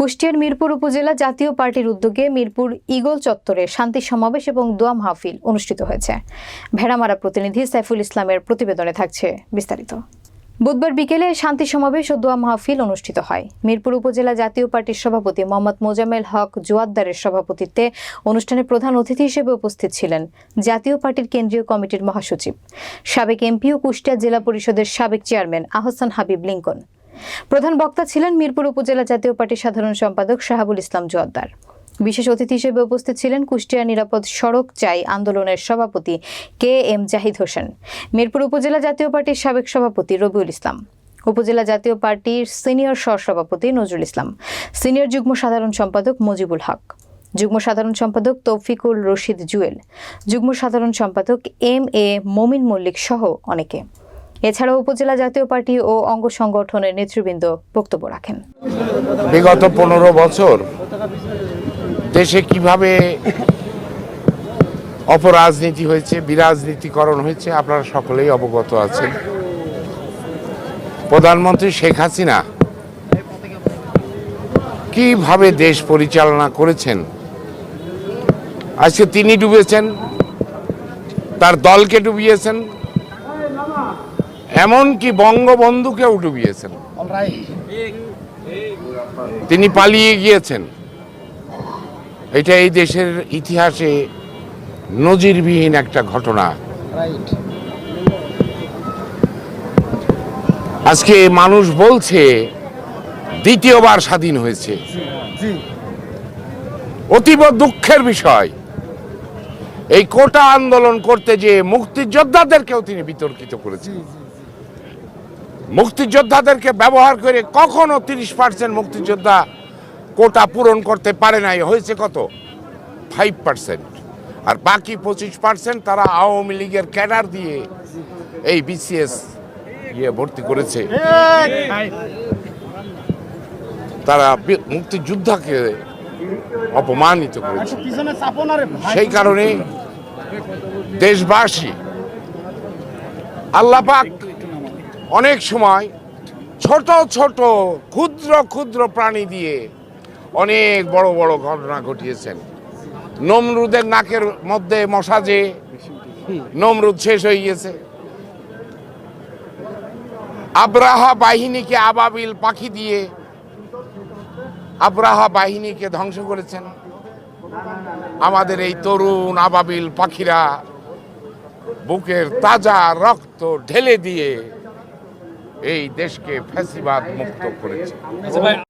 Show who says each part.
Speaker 1: কুষ্টিয়ার মিরপুর উপজেলা জাতীয় পার্টির উদ্যোগে মিরপুর ইগল চত্বরে শান্তি সমাবেশ এবং দোয়া মাহফিল অনুষ্ঠিত হয়েছে ভেড়ামারা প্রতিনিধি সাইফুল ইসলামের প্রতিবেদনে থাকছে বিস্তারিত বুধবার বিকেলে শান্তি সমাবেশ ও দোয়া মাহফিল অনুষ্ঠিত হয় মিরপুর উপজেলা জাতীয় পার্টির সভাপতি মোহাম্মদ মোজামেল হক জোয়াদ্দারের সভাপতিত্বে অনুষ্ঠানে প্রধান অতিথি হিসেবে উপস্থিত ছিলেন জাতীয় পার্টির কেন্দ্রীয় কমিটির মহাসচিব সাবেক এমপি ও কুষ্টিয়া জেলা পরিষদের সাবেক চেয়ারম্যান আহসান হাবিব লিঙ্কন প্রধান বক্তা ছিলেন মিরপুর উপজেলা জাতীয় পার্টির সাধারণ সম্পাদক শাহাবুল ইসলাম জোয়ার বিশেষ অতিথি হিসেবে উপস্থিত ছিলেন কুষ্টিয়া নিরাপদ সড়ক চাই আন্দোলনের সভাপতি কে এম জাহিদ হোসেন মিরপুর উপজেলা জাতীয় পার্টির সাবেক সভাপতি রবিউল ইসলাম উপজেলা জাতীয় পার্টির সিনিয়র সহসভাপতি নজরুল ইসলাম সিনিয়র যুগ্ম সাধারণ সম্পাদক মজিবুল হক যুগ্ম সাধারণ সম্পাদক তৌফিকুল রশিদ জুয়েল যুগ্ম সাধারণ সম্পাদক এম এ মমিন মল্লিক সহ অনেকে এছাড়া উপজেলা জাতীয় পার্টি ও অঙ্গ সংগঠনের নেতৃবৃন্দ বক্তব্য রাখেন
Speaker 2: বিগত পনেরো বছর দেশে কিভাবে অপরাজনীতি হয়েছে বিরাজনীতিকরণ হয়েছে আপনারা সকলেই অবগত আছেন প্রধানমন্ত্রী শেখ হাসিনা কিভাবে দেশ পরিচালনা করেছেন আজকে তিনি ডুবেছেন তার দলকে ডুবিয়েছেন এমনকি বঙ্গবন্ধুকেও ডুবিয়েছেন তিনি পালিয়ে গিয়েছেন এটা এই দেশের ইতিহাসে নজিরবিহীন একটা ঘটনা আজকে মানুষ বলছে দ্বিতীয়বার স্বাধীন হয়েছে অতীব দুঃখের বিষয় এই কোটা আন্দোলন করতে যে মুক্তিযোদ্ধাদেরকেও তিনি বিতর্কিত করেছেন মুক্তিযোদ্ধাদেরকে ব্যবহার করে কখনো তিরিশ পার্সেন্ট মুক্তিযোদ্ধা কোটা পূরণ করতে পারে নাই হয়েছে কত ফাইভ পার্সেন্ট আর বাকি পঁচিশ পার্সেন্ট তারা আওয়ামী লীগের ক্যাডার দিয়ে এই বিসিএস ইয়ে ভর্তি করেছে তারা মুক্তিযোদ্ধাকে অপমানিত করেছে সেই কারণে দেশবাসী আল্লাপাক অনেক সময় ছোট ছোট ক্ষুদ্র ক্ষুদ্র প্রাণী দিয়ে অনেক বড় বড় ঘটনা ঘটিয়েছেন নমরুদের নাকের মধ্যে মশা যে নমরুদ শেষ হয়ে গেছে আব্রাহা বাহিনীকে আবাবিল পাখি দিয়ে আব্রাহা বাহিনীকে ধ্বংস করেছেন আমাদের এই তরুণ আবাবিল পাখিরা বুকের তাজা রক্ত ঢেলে দিয়ে এই দেশকে ফ্যাসিবাদ মুক্ত করেছে আচ্ছা